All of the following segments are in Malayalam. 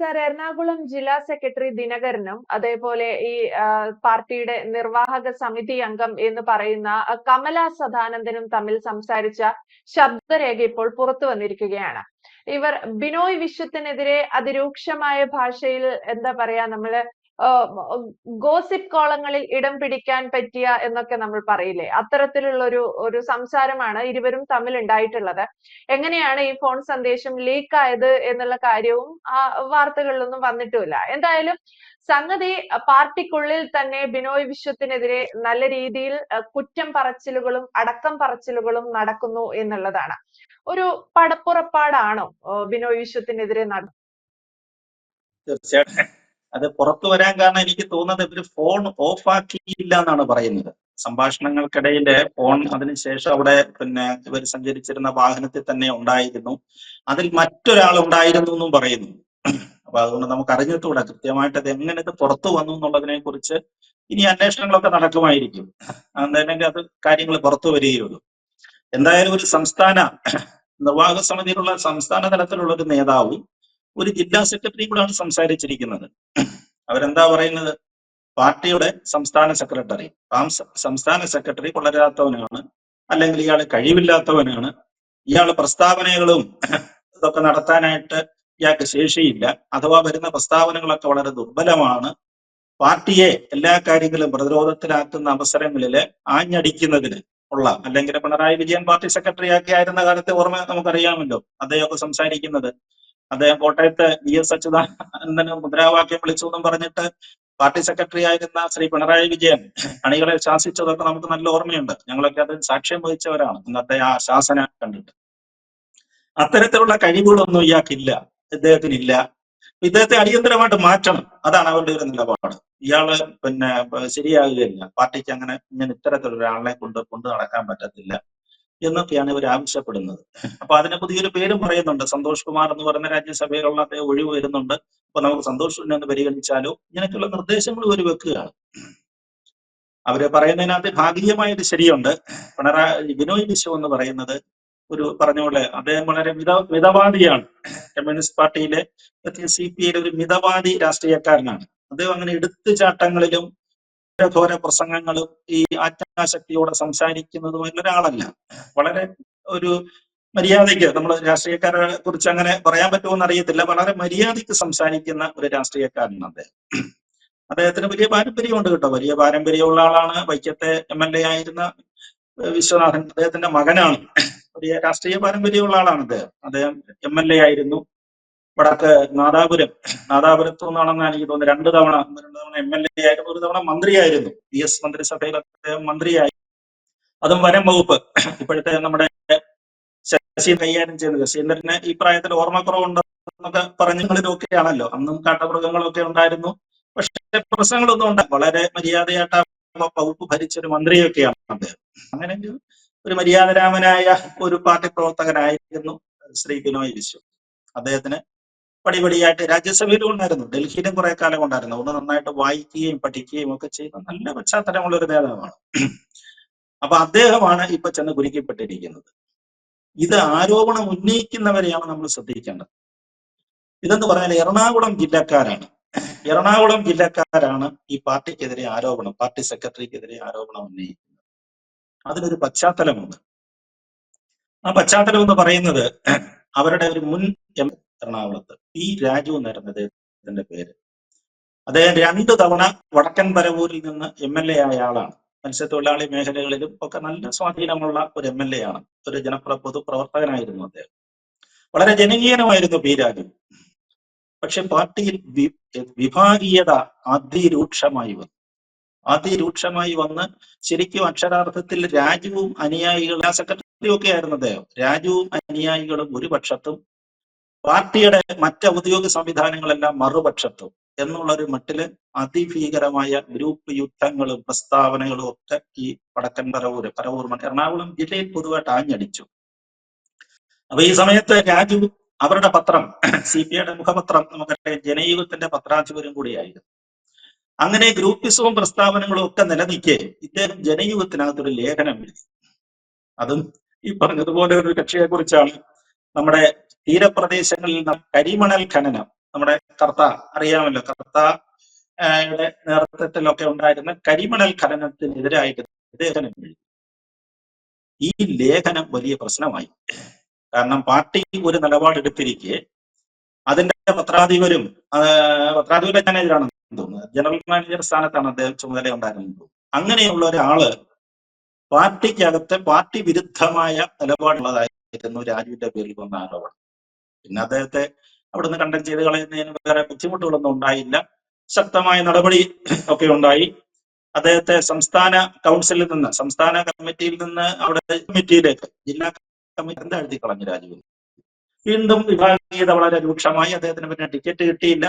സർ എറണാകുളം ജില്ലാ സെക്രട്ടറി ദിനകരനും അതേപോലെ ഈ പാർട്ടിയുടെ നിർവാഹക സമിതി അംഗം എന്ന് പറയുന്ന കമല സദാനന്ദനും തമ്മിൽ സംസാരിച്ച ശബ്ദരേഖ ഇപ്പോൾ പുറത്തു വന്നിരിക്കുകയാണ്. ഇവർ ബിനോയ് വിശ്വത്തിനെതിരെ അതിരൂക്ഷമായ ഭാഷയിൽ എന്താ പറയാ നമ്മൾ ഗോസിപ്പ് കോളങ്ങളിൽ ഇടം പിടിക്കാൻ പറ്റിയ എന്നൊക്കെ നമ്മൾ പറയില്ലേ? അത്തരത്തിലുള്ള ഒരു ഒരു സംസാരമാണ് ഇരുവരും തമ്മിൽ ഉണ്ടായിട്ടുള്ളത് എങ്ങനെയാണ് ഈ ഫോൺ സന്ദേശം ലീക്ക് ആയത് എന്നുള്ള കാര്യവും ആ വാർത്തകളിലൊന്നും വന്നിട്ടുമില്ല. എന്തായാലും സംഗതി പാർട്ടിക്കുള്ളിൽ തന്നെ ബിനോയ് വിശ്വത്തിനെതിരെ നല്ല രീതിയിൽ കുറ്റം പറച്ചിലുകളും അടക്കം പറച്ചിലുകളും നടക്കുന്നു എന്നുള്ളതാണ്. ഒരു പടപ്പുറപ്പാടാണോ ബിനോയ് വിശ്വത്തിനെതിരെ നട തീർച്ചയായിട്ടും. അത് പുറത്തു വരാൻ കാരണം എനിക്ക് തോന്നുന്നത് ഇവർ ഫോൺ ഓഫ് ആക്കിയില്ല എന്നാണ് പറയുന്നത്. സംഭാഷണങ്ങൾക്കിടയിൽ ഫോൺ അതിനുശേഷം അവിടെ പിന്നെ ഇവർ സഞ്ചരിച്ചിരുന്ന വാഹനത്തിൽ തന്നെ ഉണ്ടായിരുന്നു. അതിൽ മറ്റൊരാൾ ഉണ്ടായിരുന്നു എന്നും പറയുന്നു. അപ്പൊ അതുകൊണ്ട് നമുക്ക് അറിഞ്ഞിട്ടുകൂടെ കൃത്യമായിട്ട് അത് എങ്ങനെ പുറത്തു വന്നു എന്നുള്ളതിനെ കുറിച്ച് ഇനി അന്വേഷണങ്ങളൊക്കെ നടക്കുമായിരിക്കും. എന്തായാലും അത് കാര്യങ്ങൾ പുറത്തു വരികയുള്ളൂ. എന്തായാലും ഒരു സംസ്ഥാന നിർവാഹക സമിതിയിലുള്ള സംസ്ഥാന തലത്തിലുള്ള ഒരു നേതാവും ഒരു ജില്ലാ സെക്രട്ടറി കൂടാണ് സംസാരിച്ചിരിക്കുന്നത്. അവരെന്താ പറയുന്നത്? പാർട്ടിയുടെ സംസ്ഥാന സെക്രട്ടറി. സംസ്ഥാന സെക്രട്ടറി കൊള്ളരാത്തവനാണ് അല്ലെങ്കിൽ ഇയാൾ കഴിവില്ലാത്തവനാണ്. ഇയാൾ പ്രസ്താവനകളും ഇതൊക്കെ നടത്താനായിട്ട് ഇയാൾക്ക് ശേഷിയില്ല. അഥവാ വരുന്ന പ്രസ്താവനകളൊക്കെ വളരെ ദുർബലമാണ്. പാർട്ടിയെ എല്ലാ കാര്യങ്ങളും പ്രതിരോധത്തിലാക്കുന്ന അവസരങ്ങളിൽ ആഞ്ഞടിക്കുന്നതിന് ഉള്ള അല്ലെങ്കിൽ പിണറായി വിജയൻ പാർട്ടി സെക്രട്ടറി ആക്കി ആയിരുന്ന കാലത്തെ ഓർമ്മ നമുക്കറിയാമല്ലോ. അദ്ദേഹമൊക്കെ സംസാരിക്കുന്നത് അദ്ദേഹം കോട്ടയത്ത് വി എസ് അച്യുതാനന്ദന് മുദ്രാവാക്യം വിളിച്ചു എന്നും പറഞ്ഞിട്ട് പാർട്ടി സെക്രട്ടറി ആയിരുന്ന ശ്രീ പിണറായി വിജയൻ അണികളെ ശാസിച്ചതൊക്കെ നമുക്ക് നല്ല ഓർമ്മയുണ്ട്. ഞങ്ങളൊക്കെ അത് സാക്ഷ്യം വഹിച്ചവരാണ്. ഇന്നത്തെ ആ ശാസന കണ്ടിട്ട്. അത്തരത്തിലുള്ള കഴിവുകളൊന്നും ഇയാൾക്കില്ല. ഇദ്ദേഹത്തിനില്ല. ഇദ്ദേഹത്തെ അടിയന്തരമായിട്ട് മാറ്റണം. അതാണ് അവരുടെ ഒരു നിലപാട്. ഇയാൾ പിന്നെ ശരിയാകുകയില്ല. പാർട്ടിക്ക് അങ്ങനെ ഇങ്ങനെ ഇത്തരത്തിലുള്ള ഒരാളെ കൊണ്ട് കൊണ്ടു നടക്കാൻ പറ്റത്തില്ല. എന്നൊക്കെയാണ് ഇവർ ആവശ്യപ്പെടുന്നത്. അപ്പൊ അതിന് പുതിയൊരു പേരും പറയുന്നുണ്ട്. സന്തോഷ് കുമാർ എന്ന് പറയുന്ന രാജ്യസഭയിലുള്ള അദ്ദേഹം ഒഴിവ് വരുന്നുണ്ട്. അപ്പൊ നമുക്ക് സന്തോഷ് ഒന്ന് പരിഗണിച്ചാലോ? ഇങ്ങനെയൊക്കെയുള്ള നിർദ്ദേശങ്ങൾ ഇവർ വെക്കുകയാണ്. അവർ പറയുന്നതിനകത്ത് ഭാഗികമായൊരു ശരിയുണ്ട്. പിണറായി വിനോയ് വിശ്വം എന്ന് പറയുന്നത് ഒരു പറഞ്ഞ പോലെ അദ്ദേഹം വളരെ മിത മിതവാദിയാണ്. കമ്മ്യൂണിസ്റ്റ് പാർട്ടിയിലെ സി പി ഐയിലെ ഒരു മിതവാദി രാഷ്ട്രീയക്കാരനാണ്. അദ്ദേഹം അങ്ങനെ എടുത്തുചാട്ടങ്ങളിലും ഘോര പ്രസംഗങ്ങളും ഈ ആജ്ഞാശക്തിയോടെ സംസാരിക്കുന്നതുമായിട്ടുള്ള ഒരാളല്ല. വളരെ ഒരു മര്യാദയ്ക്ക് നമ്മൾ രാഷ്ട്രീയക്കാരെ കുറിച്ച് അങ്ങനെ പറയാൻ പറ്റുമോ അറിയത്തില്ല. വളരെ മര്യാദയ്ക്ക് സംസാരിക്കുന്ന ഒരു രാഷ്ട്രീയക്കാരനാണ് അദ്ദേഹം. അദ്ദേഹത്തിന് വലിയ പാരമ്പര്യമുണ്ട് കേട്ടോ. വലിയ പാരമ്പര്യമുള്ള ആളാണ്. വൈക്കത്തെ എം എൽ എ ആയിരുന്ന വിശ്വനാഥൻ അദ്ദേഹത്തിന്റെ മകനാണ്. വലിയ രാഷ്ട്രീയ പാരമ്പര്യമുള്ള ആളാണ് അദ്ദേഹം. അദ്ദേഹം എം എൽ എ ആയിരുന്നു. വടക്ക് നാദാപുരം. നാദാപുരത്തു നിന്നാണെന്നാണ് എനിക്ക് തോന്നുന്നത്. രണ്ട് തവണ രണ്ട് തവണ എം എൽ എ ആയിരുന്നു ഒരു തവണ മന്ത്രിയായിരുന്നു. ബി എസ് മന്ത്രിസഭയിൽ അദ്ദേഹം മന്ത്രിയായി. അതും വനം വകുപ്പ്. ഇപ്പോഴത്തെ നമ്മുടെ ശശി കൈകാര്യം ചെയ്യുന്നത്. ശശീന്ദ്രന് ഈ പ്രായത്തിൽ ഓർമ്മക്കുറവുണ്ടെന്നൊക്കെ പറഞ്ഞുകളിലൊക്കെയാണല്ലോ അന്നും കാട്ടമൃഗങ്ങളൊക്കെ ഉണ്ടായിരുന്നു. പക്ഷേ പ്രശ്നങ്ങളൊന്നും ഉണ്ട് വളരെ മര്യാദയായിട്ട് വകുപ്പ് ഭരിച്ച ഒരു മന്ത്രിയൊക്കെയാണ് അദ്ദേഹം. അങ്ങനെ ഒരു മര്യാദരാമനായ ഒരു പാർട്ടി പ്രവർത്തകനായിരുന്നു ശ്രീ ബിനോയ് വിശ്വം. അദ്ദേഹത്തിന് പടിപടിയായിട്ട് രാജ്യസഭയിലും ഉണ്ടായിരുന്നു ഡൽഹിയിലും കുറെ കാലം ഉണ്ടായിരുന്നു അതുകൊണ്ട് നന്നായിട്ട് വായിക്കുകയും പഠിക്കുകയും ഒക്കെ ചെയ്ത നല്ല പശ്ചാത്തലമുള്ള ഒരു നേതാവാണ്. അപ്പൊ അദ്ദേഹമാണ് ഇപ്പൊ ചെന്ന് കുരുക്കപ്പെട്ടിരിക്കുന്നത്. ഇത് ആരോപണം ഉന്നയിക്കുന്നവരെയാണ് നമ്മൾ ശ്രദ്ധിക്കേണ്ടത്. ഇതെന്ന് പറഞ്ഞാൽ എറണാകുളം ജില്ലക്കാരാണ്. എറണാകുളം ജില്ലക്കാരാണ് ഈ പാർട്ടിക്കെതിരെ ആരോപണം പാർട്ടി സെക്രട്ടറിക്കെതിരെ ആരോപണം ഉന്നയിക്കുന്നത്. അതിനൊരു പശ്ചാത്തലമുണ്ട്. ആ പശ്ചാത്തലം എന്ന് പറയുന്നത് അവരുടെ ഒരു മുൻ എം എറണാകുളത്ത്. പി രാജു എന്നായിരുന്നു അദ്ദേഹത്തിന്റെ പേര്. അദ്ദേഹം രണ്ടു തവണ വടക്കൻ പരവൂരിൽ നിന്ന് എം എൽ എ ആയ ആളാണ്. മത്സ്യത്തൊഴിലാളി മേഖലകളിലും ഒക്കെ നല്ല സ്വാധീനമുള്ള ഒരു എം എൽ എ ആണ്. ഒരു ജനപ്ര പൊതുപ്രവർത്തകനായിരുന്നു അദ്ദേഹം. വളരെ ജനകീയനമായിരുന്നു പി രാജു. പക്ഷെ പാർട്ടിയിൽ വിഭാഗീയത അതിരൂക്ഷമായി വന്നു. അതിരൂക്ഷമായി വന്ന് ശരിക്കും അക്ഷരാർത്ഥത്തിൽ രാജുവും അനുയായികളും സെക്രട്ടറി ഒക്കെ ആയിരുന്നു അദ്ദേഹം. രാജുവും അനുയായികളും ഒരു പക്ഷത്തും പാർട്ടിയുടെ മറ്റ് ഔദ്യോഗിക സംവിധാനങ്ങളെല്ലാം മറുപക്ഷത്തു എന്നുള്ള ഒരു മട്ടിൽ അതിഭീകരമായ ഗ്രൂപ്പ് യുദ്ധങ്ങളും പ്രസ്താവനകളും ഒക്കെ ഈ വടക്കൻ പരവൂര് പരവൂർ എറണാകുളം ജില്ലയിൽ പൊതുവായിട്ട് ആഞ്ഞടിച്ചു. അപ്പൊ ഈ സമയത്ത് രാജു അവരുടെ പത്രം സി പി ഐയുടെ മുഖപത്രം നമുക്കറിയാം ജനയുഗത്തിന്റെ പത്രാധിപരും കൂടിയായിരുന്നു. അങ്ങനെ ഗ്രൂപ്പിസവും പ്രസ്താവനകളും ഒക്കെ നിലനിൽക്കെ ഇദ്ദേഹം ജനയുഗത്തിനകത്തൊരു ലേഖനം എഴുതി. അതും ഈ പറഞ്ഞതുപോലെ ഒരു കക്ഷിയെ കുറിച്ചാണ് നമ്മുടെ തീരപ്രദേശങ്ങളിൽ കരിമണൽ ഖനനം. നമ്മുടെ കർത്ത അറിയാമല്ലോ കർത്ത യുടെ നേതൃത്വത്തിലൊക്കെ ഉണ്ടായിരുന്ന കരിമണൽ ഖനനത്തിനെതിരായിട്ട് ലേഖനം എഴുതി ഈ ലേഖനം വലിയ പ്രശ്നമായി. കാരണം പാർട്ടി ഒരു നിലപാടെടുത്തിരിക്കെ അതിന്റെ പത്രാധിപരും പത്രാധിപരുടെ മാനേജറാണെന്ന് തോന്നുന്നത് ജനറൽ മാനേജർ സ്ഥാനത്താണ് അദ്ദേഹം ചുമതല ഉണ്ടായിരുന്നത് അങ്ങനെയുള്ള ഒരാൾ പാർട്ടിക്കകത്ത് പാർട്ടി വിരുദ്ധമായ നിലപാടുള്ളതായിരുന്നു രാജുവിന്റെ പേരിൽ വന്ന ആരോപണം. പിന്നെ അദ്ദേഹത്തെ അവിടുന്ന് കണ്ടം ചെയ്ത് കളയുന്നതിന് വേറെ ബുദ്ധിമുട്ടുകളൊന്നും ഉണ്ടായില്ല. ശക്തമായ നടപടി ഒക്കെ ഉണ്ടായി. അദ്ദേഹത്തെ സംസ്ഥാന കൗൺസിലിൽ നിന്ന് സംസ്ഥാന കമ്മിറ്റിയിൽ നിന്ന് അവിടെ കമ്മിറ്റിയിലേക്ക് ജില്ലാ കമ്മിറ്റി എഴുതി കളഞ്ഞു രാജുവിന് വീണ്ടും വിഭാഗീയത വളരെ രൂക്ഷമായി അദ്ദേഹത്തിന് പിന്നെ ടിക്കറ്റ് കിട്ടിയില്ല.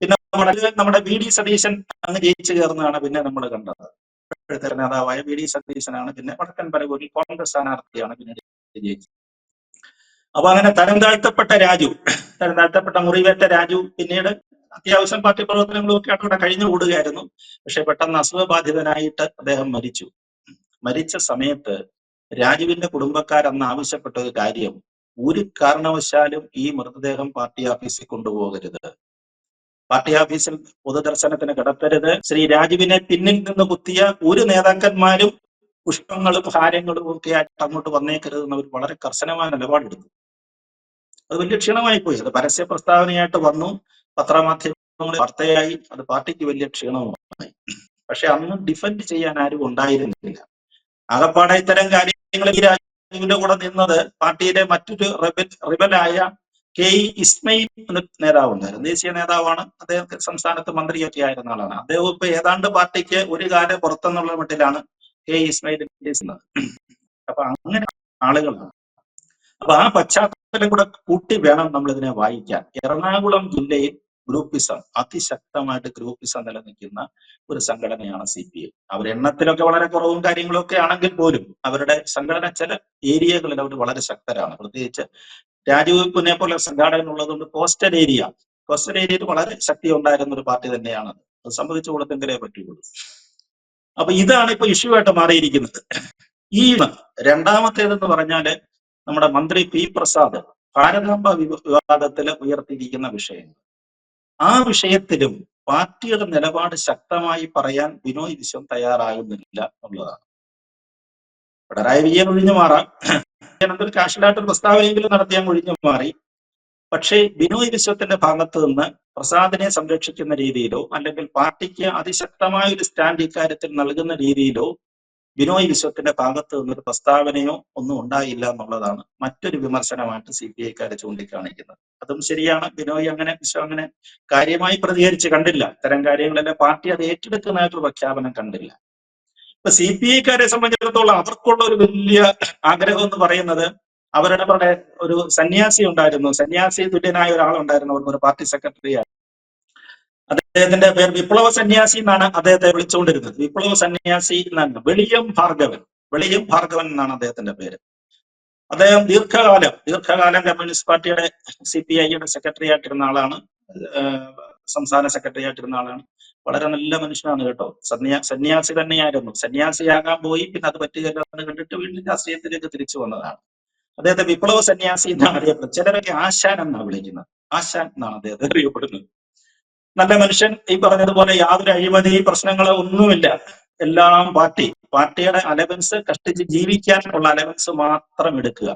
പിന്നെ നമ്മുടെ നമ്മുടെ വി ഡി സതീശൻ അങ്ങ് ജയിച്ചു കയറുന്നതാണ് പിന്നെ നമ്മൾ കണ്ടത്. ഇപ്പോഴത്തെ നേതാവായ വി ഡി സതീശനാണ് പിന്നെ വടക്കൻ പരവൂരിൽ കോൺഗ്രസ് സ്ഥാനാർത്ഥിയാണ് പിന്നെ ജയിച്ചത്. അപ്പൊ അങ്ങനെ തരം താഴ്ത്തപ്പെട്ട രാജു തരം താഴ്ത്തപ്പെട്ട മുറിവേറ്റ രാജു പിന്നീട് അത്യാവശ്യം പാർട്ടി പ്രവർത്തനങ്ങളൊക്കെ ആയിട്ട് ഇവിടെ കഴിഞ്ഞു കൂടുകയായിരുന്നു. പക്ഷെ പെട്ടെന്ന് അസുഖബാധിതനായിട്ട് അദ്ദേഹം മരിച്ചു. മരിച്ച സമയത്ത് രാജുവിന്റെ കുടുംബക്കാർ അന്ന് ആവശ്യപ്പെട്ട ഒരു കാര്യം ഒരു കാരണവശാലും ഈ മൃതദേഹം പാർട്ടി ഓഫീസിൽ കൊണ്ടുപോകരുത്. പാർട്ടി ഓഫീസിൽ പൊതുദർശനത്തിന് കിടത്തരുത്. ശ്രീ രാജുവിനെ പിന്നിൽ നിന്ന് കുത്തിയ ഒരു നേതാക്കന്മാരും പുഷ്പങ്ങളും ഹാരങ്ങളും ഒക്കെ ആയിട്ട് അങ്ങോട്ട് വന്നേക്കരുത് എന്ന് അവർ വളരെ കർശനമായ നിലപാടെടുത്തു. അത് വലിയ ക്ഷീണമായി പോയി. അത് പരസ്യ പ്രസ്താവനയായിട്ട് വന്നു. പത്രമാധ്യമങ്ങളിൽ വാർത്തയായി. അത് പാർട്ടിക്ക് വലിയ ക്ഷീണവുമായി. പക്ഷെ അന്ന് ഡിഫെൻഡ് ചെയ്യാൻ ആരും ഉണ്ടായിരുന്നില്ല. ആകപ്പാടെ ഇത്തരം കാര്യങ്ങൾ ഈ രാജുവിന്റെ കൂടെ നിന്നത് പാർട്ടിയിലെ മറ്റൊരു റിബൽ റിബലായ കെ ഇ ഇസ്മയിൽ നേതാവ് ഉണ്ടായിരുന്നു. ദേശീയ നേതാവാണ്. അദ്ദേഹം സംസ്ഥാനത്ത് മന്ത്രിയൊക്കെ ആയിരുന്ന ആളാണ്. അദ്ദേഹം ഇപ്പൊ ഏതാണ്ട് പാർട്ടിക്ക് ഒരു കാലം പുറത്തെന്നുള്ള മട്ടിലാണ് കെ ഇസ്മയിൽ അപ്പൊ അങ്ങനെ ആളുകളാണ്. അപ്പൊ ആ പശ്ചാത്തലം കൂടെ കൂട്ടി വേണം നമ്മൾ ഇതിനെ വായിക്കാൻ. എറണാകുളം ജില്ലയിൽ ഗ്രൂപ്പിസം അതിശക്തമായിട്ട് ഗ്രൂപ്പിസം നിലനിൽക്കുന്ന ഒരു സംഘടനയാണ് സി പി എം അവർ എണ്ണത്തിലൊക്കെ വളരെ കുറവും കാര്യങ്ങളൊക്കെ ആണെങ്കിൽ പോലും അവരുടെ സംഘടന ചില ഏരിയകളിൽ അവർ വളരെ ശക്തരാണ്. പ്രത്യേകിച്ച് രാജീവിനെ പോലെ സംഘാടകൻ ഉള്ളതുകൊണ്ട് കോസ്റ്റൽ ഏരിയ കോസ്റ്റൽ ഏരിയയിൽ വളരെ ശക്തി ഉണ്ടായിരുന്ന ഒരു പാർട്ടി തന്നെയാണ് അത്. സംബന്ധിച്ചു കൊടുത്തെങ്കിലേ പറ്റുള്ളൂ അപ്പൊ ഇതാണ് ഇപ്പൊ ഇഷ്യൂ ആയിട്ട് മാറിയിരിക്കുന്നത്. ഈ രണ്ടാമത്തേതെന്ന് പറഞ്ഞാൽ നമ്മുടെ മന്ത്രി പി പ്രസാദ് ഭാരതാംബ വിവ- വിവാദത്തിൽ ഉയർത്തിയിരിക്കുന്ന വിഷയങ്ങൾ. ആ വിഷയത്തിലും പാർട്ടിയുടെ നിലപാട് ശക്തമായി പറയാൻ ബിനോയ് വിശ്വം തയ്യാറാകുന്നില്ല എന്നുള്ളതാണ്. പിണറായി വിജയൻ ഒഴിഞ്ഞു മാറാം. എന്തൊരു കാഷ്വലായിട്ടൊരു പ്രസ്താവനയെങ്കിലും നടത്തിയാൽ ഒഴിഞ്ഞു മാറി. പക്ഷേ ബിനോയ് വിശ്വത്തിന്റെ ഭാഗത്ത് നിന്ന് പ്രസാദിനെ സംരക്ഷിക്കുന്ന രീതിയിലോ അല്ലെങ്കിൽ പാർട്ടിക്ക് അതിശക്തമായ ഒരു സ്റ്റാൻഡ് ഇക്കാര്യത്തിൽ നൽകുന്ന രീതിയിലോ ബിനോയ് വിശ്വത്തിന്റെ ഭാഗത്ത് നിന്നൊരു പ്രസ്താവനയോ ഒന്നും ഉണ്ടായില്ല എന്നുള്ളതാണ് മറ്റൊരു വിമർശനമായിട്ട് സി പി ഐക്കാരെ ചൂണ്ടിക്കാണിക്കുന്നത്. അതും ശരിയാണ്. ബിനോയ് അങ്ങനെ വിശ്വം അങ്ങനെ കാര്യമായി പ്രതികരിച്ച് കണ്ടില്ല. ഇത്തരം കാര്യങ്ങളെല്ലാം പാർട്ടി അത് ഏറ്റെടുക്കുന്നതായിട്ടൊരു പ്രഖ്യാപനം കണ്ടില്ല. ഇപ്പൊ സി പി ഐക്കാരെ സംബന്ധിച്ചിടത്തോളം അവർക്കുള്ള ഒരു വലിയ ആഗ്രഹം എന്ന് പറയുന്നത് അവരുടെ ഒരു സന്യാസി ഉണ്ടായിരുന്നു. സന്യാസി തുല്യനായ ഒരാളുണ്ടായിരുന്നു. അവർക്ക് ഒരു പാർട്ടി സെക്രട്ടറി അദ്ദേഹത്തിന്റെ പേര് വിപ്ലവ സന്യാസി എന്നാണ് അദ്ദേഹത്തെ വിളിച്ചുകൊണ്ടിരുന്നത്. വിപ്ലവ സന്യാസി എന്നാണ് വെളിയം ഭാർഗവൻ. വെളിയം ഭാർഗവൻ എന്നാണ് അദ്ദേഹത്തിന്റെ പേര്. അദ്ദേഹം ദീർഘകാലം ദീർഘകാലം കമ്മ്യൂണിസ്റ്റ് പാർട്ടിയുടെ സി പി ഐയുടെ സെക്രട്ടറി ആയിട്ടിരുന്ന ആളാണ്. സംസ്ഥാന സെക്രട്ടറി ആയിട്ടിരുന്ന ആളാണ്. വളരെ നല്ല മനുഷ്യനാണ് കേട്ടോ. സന്യാ സന്യാസി തന്നെയായിരുന്നു. സന്യാസിയാകാൻ പോയി പിന്നെ അത് പറ്റുകയില്ല എന്ന് കണ്ടിട്ട് വീണ്ടും രാഷ്ട്രീയത്തിലേക്ക് തിരിച്ചു വന്നതാണ്. അദ്ദേഹത്തെ വിപ്ലവ സന്യാസി എന്നാണ് അറിയപ്പെടുന്നത്. ചിലരൊക്കെ ആശാൻ എന്നാണ് വിളിക്കുന്നത്. ആശാൻ എന്നാണ് അദ്ദേഹത്തെ അറിയപ്പെടുന്നത്. നല്ല മനുഷ്യൻ ഈ പറഞ്ഞതുപോലെ യാതൊരു അഴിമതി പ്രശ്നങ്ങളോ ഒന്നുമില്ല. എല്ലാം പാർട്ടി. പാർട്ടിയുടെ അലവൻസ് കഷ്ടിച്ച് ജീവിക്കാൻ ഉള്ള അലവൻസ് മാത്രം എടുക്കുക.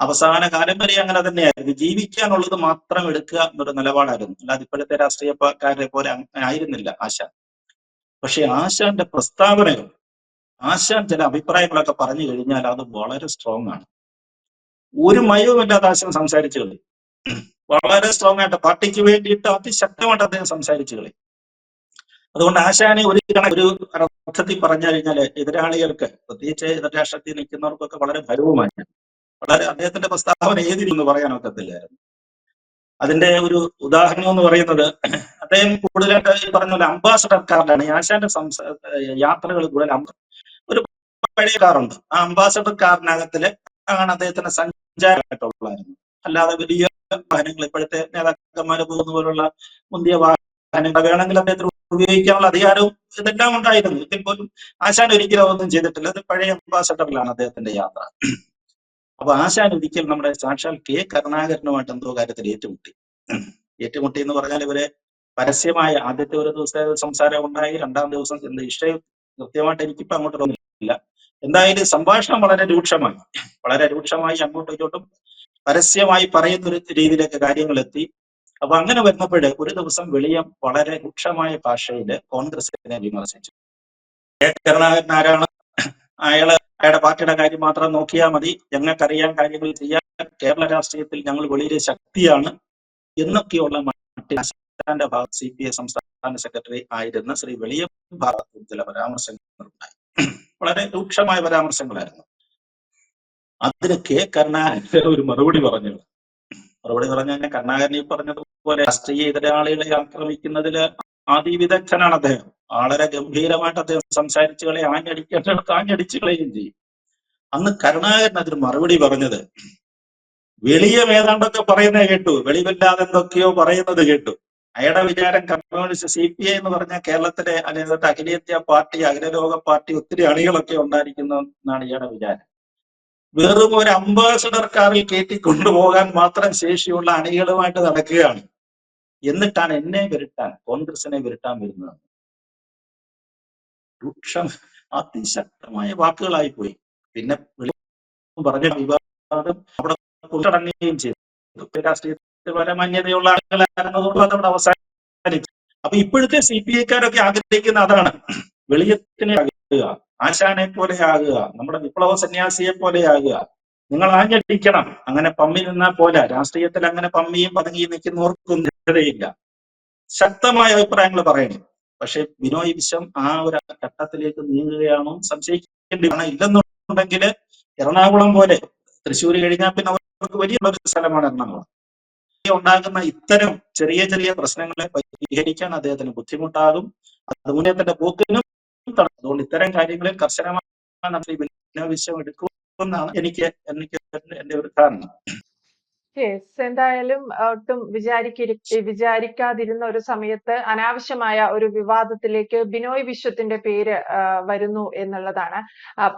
അവസാന കാലം വരെ അങ്ങനെ തന്നെയായിരുന്നു. ജീവിക്കാനുള്ളത് മാത്രം എടുക്കുക എന്നൊരു നിലപാടായിരുന്നു. അല്ലാതെ ഇപ്പോഴത്തെ രാഷ്ട്രീയ രാഷ്ട്രീയക്കാരെ പോലെ ആയിരുന്നില്ല ആശാൻ പക്ഷെ ആശാന്റെ പ്രസ്താവനകൾ ആശാൻ ചില അഭിപ്രായങ്ങളൊക്കെ പറഞ്ഞു കഴിഞ്ഞാൽ അത് വളരെ സ്ട്രോങ് ആണ്. ഒരു മയവുമില്ലാത്ത ആശാൻ സംസാരിച്ചു കളി. വളരെ സ്ട്രോങ് ആയിട്ട് പാർട്ടിക്ക് വേണ്ടിയിട്ട് അതിശക്തമായിട്ട് അദ്ദേഹം സംസാരിച്ചു കളി. അതുകൊണ്ട് ആശാനെ ഒരു ഒരു അർത്ഥത്തിൽ പറഞ്ഞു കഴിഞ്ഞാൽ എതിരാളികൾക്ക് പ്രത്യേകിച്ച് എതിർ രാഷ്ട്രത്തിൽ നിൽക്കുന്നവർക്കൊക്കെ വളരെ ഭരവുമാണ് വളരെ അദ്ദേഹത്തിന്റെ പ്രസ്താവന ഏതിരുന്ന് പറയാൻ ഒക്കത്തില്ലായിരുന്നു. അതിന്റെ ഒരു ഉദാഹരണം എന്ന് പറയുന്നത് അദ്ദേഹം കൂടുതലായിട്ട് പറഞ്ഞ പോലെ അംബാസഡർ ഈ ആശാന്റെ യാത്രകൾ കൂടുതൽ ഒരു പഴയ കാറുണ്ട്. ആ അംബാസഡർ കാറിനകത്തിൽ ആണ് അദ്ദേഹത്തിന്റെ സഞ്ചാരമായിട്ടുള്ളതായിരുന്നു. അല്ലാതെ വലിയ വാഹനങ്ങൾ ഇപ്പോഴത്തെ നേതാക്കന്മാർ പോകുന്ന പോലുള്ള മുന്തിയ വാഹനങ്ങൾ വേണമെങ്കിൽ അദ്ദേഹത്തിന് ഉപയോഗിക്കാനുള്ള അധികാരവും ഇതെല്ലാം ഉണ്ടായിരുന്നു. ഇതിൽ പോലും ആശാൻ ഒരിക്കലും അതൊന്നും ചെയ്തിട്ടില്ല. അത് പഴയ അംബാസഡറിലാണ് അദ്ദേഹത്തിന്റെ യാത്ര. അപ്പൊ ആശാൻ ഒരിക്കൽ നമ്മുടെ സാക്ഷാൽ കെ കരുണാകരനുമായിട്ട് എന്തോ കാര്യത്തിൽ ഏറ്റുമുട്ടി. ഏറ്റുമുട്ടി എന്ന് പറഞ്ഞാൽ ഇവരെ പരസ്യമായ ആദ്യത്തെ ഒരു ദിവസത്തെ സംസാരം ഉണ്ടായി. രണ്ടാം ദിവസം എന്ത് ഇഷ്ടം കൃത്യമായിട്ട് എനിക്കിപ്പോ അങ്ങോട്ട് തോന്നുന്നില്ല എന്തായാലും സംഭാഷണം വളരെ രൂക്ഷമായി വളരെ രൂക്ഷമായി അങ്ങോട്ടും ഇങ്ങോട്ടും പരസ്യമായി പറയുന്ന ഒരു രീതിയിലേക്ക് കാര്യങ്ങൾ എത്തി അപ്പൊ അങ്ങനെ വരുന്നപ്പോൾ ഒരു ദിവസം വെളിയം വളരെ രൂക്ഷമായ ഭാഷയിൽ കോൺഗ്രസിനെ വിമർശിച്ചു. കരുണാകരൻ ആരാണ്? അയാൾ അയാളുടെ പാർട്ടിയുടെ കാര്യം മാത്രം നോക്കിയാൽ മതി. ഞങ്ങൾക്കറിയാൻ കാര്യങ്ങൾ ചെയ്യാൻ. കേരള രാഷ്ട്രീയത്തിൽ ഞങ്ങൾ വലിയൊരു ശക്തിയാണ് എന്നൊക്കെയുള്ള മട്ടിൽ ഭാഗത്ത് സി പി ഐ സംസ്ഥാന സെക്രട്ടറി ആയിരുന്ന ശ്രീ വെളിയം ഭാഗത്തും ചില പരാമർശങ്ങൾ ഉണ്ടായി. വളരെ രൂക്ഷമായ പരാമർശങ്ങളായിരുന്നു. അതിന് കെ കരുണാകരൻ ഒരു മറുപടി പറഞ്ഞു. മറുപടി പറഞ്ഞു തന്നെ കരുണാകരൻ ഈ പറഞ്ഞതുപോലെ രാഷ്ട്രീയ എതിരാളികളെ ആക്രമിക്കുന്നതിൽ അതിവിദഗ്ധനാണ് അദ്ദേഹം. വളരെ ഗംഭീരമായിട്ട് അദ്ദേഹം സംസാരിച്ചു കളെ ആഞ്ഞടിക്കേണ്ടടുത്ത് ആഞ്ഞടിച്ചു കളയുകയും ചെയ്യും. അന്ന് കരുണാകരൻ അതിന് മറുപടി പറഞ്ഞത് വെളിയം ഏതാണ്ടൊക്കെ പറയുന്നത് കേട്ടു. വെളിവില്ലാതെ എന്തൊക്കെയോ പറയുന്നത് കേട്ടു. അയാളുടെ വിചാരം കമ്മ്യൂണിസ്റ്റ് സി പി ഐ എന്ന് പറഞ്ഞ കേരളത്തിലെ അല്ലെങ്കിൽ അഖിലേന്ത്യാ പാർട്ടി അഖിലലോക പാർട്ടി ഒത്തിരി അണികളൊക്കെ ഉണ്ടായിരിക്കുന്നു എന്നാണ് ഇയാളുടെ വിചാരം. വെറും ഒരു അംബാസഡർ കാറിൽ കയറ്റി കൊണ്ടുപോകാൻ മാത്രം ശേഷിയുള്ള അണികളുമായിട്ട് നടക്കുകയാണ്. എന്നിട്ടാണ് എന്നെ വിരട്ടാൻ കോൺഗ്രസിനെ വിരട്ടാൻ വരുന്നത്. രൂക്ഷം അതിശക്തമായ വാക്കുകളായി പോയി. പിന്നെ പറഞ്ഞ വിവാദം അവിടെ തുടങ്ങുകയും ചെയ്തു. രാഷ്ട്രീയത്തിൽ വളരെ മാന്യതയുള്ള ആളുകളായിരുന്നതുകൊണ്ട് അതവിടെ അവസാനിച്ചു. അപ്പൊ ഇപ്പോഴത്തെ സി പി ഐക്കാരൊക്കെ ആഗ്രഹിക്കുന്ന അതാണ്. വെളിയത്തിനെ ആകുക ആശാനെ പോലെ ആകുക നമ്മുടെ വിപ്ലവ സന്യാസിയെ പോലെ ആകുക. നിങ്ങൾ ആഞ്ഞടിക്കണം. അങ്ങനെ പമ്മി നിന്നാൽ പോലെ രാഷ്ട്രീയത്തിൽ അങ്ങനെ പമ്മിയും പതുങ്ങിയും നിൽക്കുന്നവർക്കും ദൃഢതയില്ല. ശക്തമായ അഭിപ്രായങ്ങൾ പറയണം. പക്ഷെ ബിനോയ് വിശ്വം ആ ഒരു ഘട്ടത്തിലേക്ക് നീങ്ങുകയാണോ സംശയിക്കേണ്ടി വേണം ഇല്ലെന്നുണ്ടെങ്കിൽ എറണാകുളം പോലെ തൃശ്ശൂർ കഴിഞ്ഞാൽ പിന്നെ അവർക്ക് വലിയ സ്ഥലമാണ് എറണാകുളം. ഉണ്ടാകുന്ന ഇത്തരം ചെറിയ ചെറിയ പ്രശ്നങ്ങളെ പരിഹരിക്കാൻ അദ്ദേഹത്തിന് ബുദ്ധിമുട്ടാകും. അത് മുന്നേറ്റത്തിന്റെ പോക്കിനും. അതുകൊണ്ട് ഇത്തരം കാര്യങ്ങളിൽ കർശനമായ നടപടി വിശ്വം എടുക്കുമെന്നാണ് എനിക്ക് എനിക്ക് എന്റെ ഒരു ധാരണ. യെസ് എന്തായാലും ഒട്ടും വിചാരിക്കരി വിചാരിക്കാതിരുന്ന ഒരു സമയത്ത് അനാവശ്യമായ ഒരു വിവാദത്തിലേക്ക് ബിനോയ് വിശ്വത്തിന്റെ പേര് വരുന്നു എന്നുള്ളതാണ്.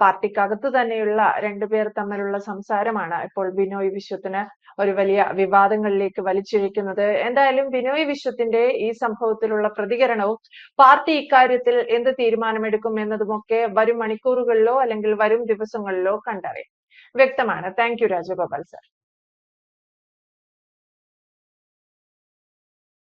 പാർട്ടിക്കകത്ത് തന്നെയുള്ള രണ്ടുപേർ തമ്മിലുള്ള സംസാരമാണ് ഇപ്പോൾ ബിനോയ് വിശ്വത്തിന് ഒരു വലിയ വിവാദങ്ങളിലേക്ക് വലിച്ചിഴക്കുന്നത് എന്തായാലും ബിനോയ് വിശ്വത്തിന്റെ ഈ സംഭവത്തിലുള്ള പ്രതികരണവും പാർട്ടി ഇക്കാര്യത്തിൽ എന്ത് തീരുമാനമെടുക്കും എന്നതുമൊക്കെ വരും മണിക്കൂറുകളിലോ അല്ലെങ്കിൽ വരും ദിവസങ്ങളിലോ കണ്ടറിയാം. വ്യക്തമാണ്. Thank you Rajagopal sir.